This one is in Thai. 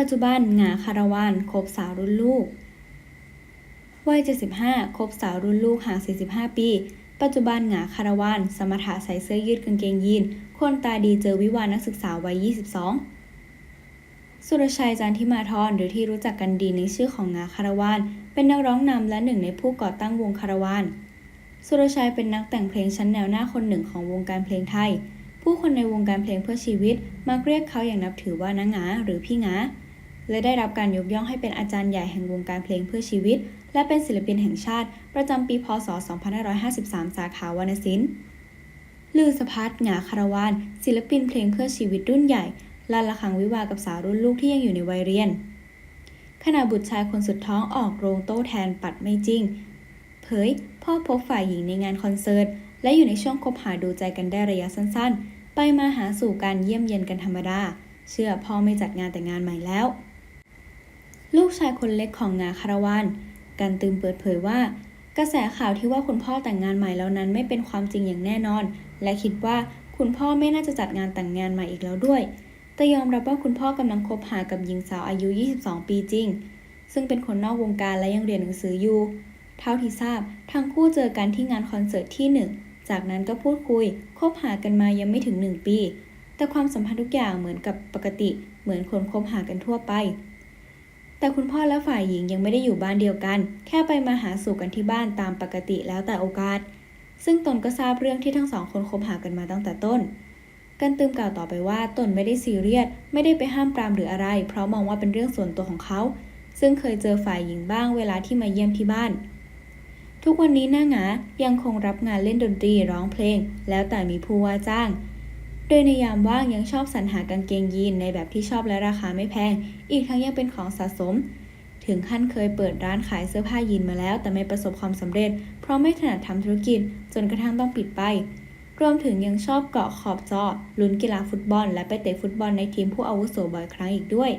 ปัจจุบันหงาคารวานคบสาวรุ่นลูก วัย 75คบสาวรุ่นลูกห่าง 45 ปี ปัจจุบันหงาคารวาน สมถะใส่เสื้อยืดกางเกงยีน คนตาดีเจอวิวานักศึกษาวัย 22 สุรชัยจันทิมาธรหรือที่รู้จักกันดีในชื่อของงาคารวาน เป็นนักร้องนำและหนึ่งในผู้ก่อตั้งวงคารวาน สุรชัยเป็นนักแต่งเพลงชั้นแนวหน้าคนหนึ่งของวงการเพลงไทยผู้คนในวงการเพลงเพื่อชีวิต มักเรียกเขาอย่างนับถือว่านางงาหรือพี่งา และได้รับการยกย่องให้เป็นอาจารย์ใหญ่แห่งวงการเพลงเพื่อชีวิต และเป็นศิลปินแห่งชาติ ประจำปีพศ 2553 สาขาวรรณศิลป์ลือสพัดหงาคารวานศิลปินเพลงเพื่อชีวิตรุ่นใหญ่ลานละคังวิวากับสาวรุ่นลูกที่ยังอยู่ในวัยเรียน ขณะบุตรชายคนสุดท้องออกโรงโต้แทนปัดไม่จริง เผย พ่อพบฝ่ายหญิงในงานคอนเสิร์ต และอยู่ในช่วงคบหาดูใจกันได้ระยะสั้นๆ ไปมาหาสู่การเยี่ยมเยียนกันธรรมดา เชื่อพ่อไม่จัดงานแต่งงานใหม่แล้ว ลูกชายคนเล็กของงาคารวานกันตืมเปิดเผยว่า กระแสข่าวที่ว่าคุณพ่อแต่งงานใหม่แล้วนั้นไม่เป็นความจริงอย่างแน่นอน และคิดว่าคุณพ่อไม่น่าจะจัดงานแต่งงานใหม่อีกแล้วด้วย แต่ยอมรับว่าคุณพ่อกำลังคบหากับหญิงสาวอายุ 22 ปีจริง ซึ่งเป็นคนนอกวงการและยังเรียนหนังสืออยู่ เท่าที่ทราบทั้งคู่เจอกันที่งานคอนเสิร์ตที่หนึ่งจากนั้นก็พูดคุย คบหากันมายังไม่ถึง 1 ปี แต่ความสัมพันธ์ทุกอย่างเหมือนกับปกติ เหมือนคนคบหากันทั่วไป แต่คุณพ่อและฝ่ายหญิงยังไม่ได้อยู่บ้านเดียวกัน แค่ไปมาหาสู่กันที่บ้านตามปกติแล้วแต่โอกาส ซึ่งตนก็ทราบเรื่องที่ทั้งสองคนคบหากันมาตั้งแต่ต้น กันตืมกล่าวต่อไปว่าตนไม่ได้ซีเรียสไม่ได้ไปห้ามปรามหรืออะไร เพราะมองว่าเป็นเรื่องส่วนตัวของเขา ซึ่งเคยเจอฝ่ายหญิงบ้างเวลาที่มาเยี่ยมที่บ้าน ทุกวันนี้หน้าหงายังคงรับงานเล่นดนตรีร้องเพลง แล้วแต่มีผู้ว่าจ้าง โดยในยามว่างยังชอบสรรหากางเกงยีนในแบบที่ชอบและราคาไม่แพง อีกทั้งยังเป็นของสะสม ถึงขั้นเคยเปิดร้านขายเสื้อผ้ายีนมาแล้ว แต่ไม่ประสบความสำเร็จ เพราะไม่ถนัดทำธุรกิจ จนกระทั่งต้องปิดไป รวมถึงยังชอบเกาะขอบจอลุ้นกีฬาฟุตบอล และไปเตะฟุตบอลในทีมผู้อาวุโสบ่อยครั้งอีกด้วย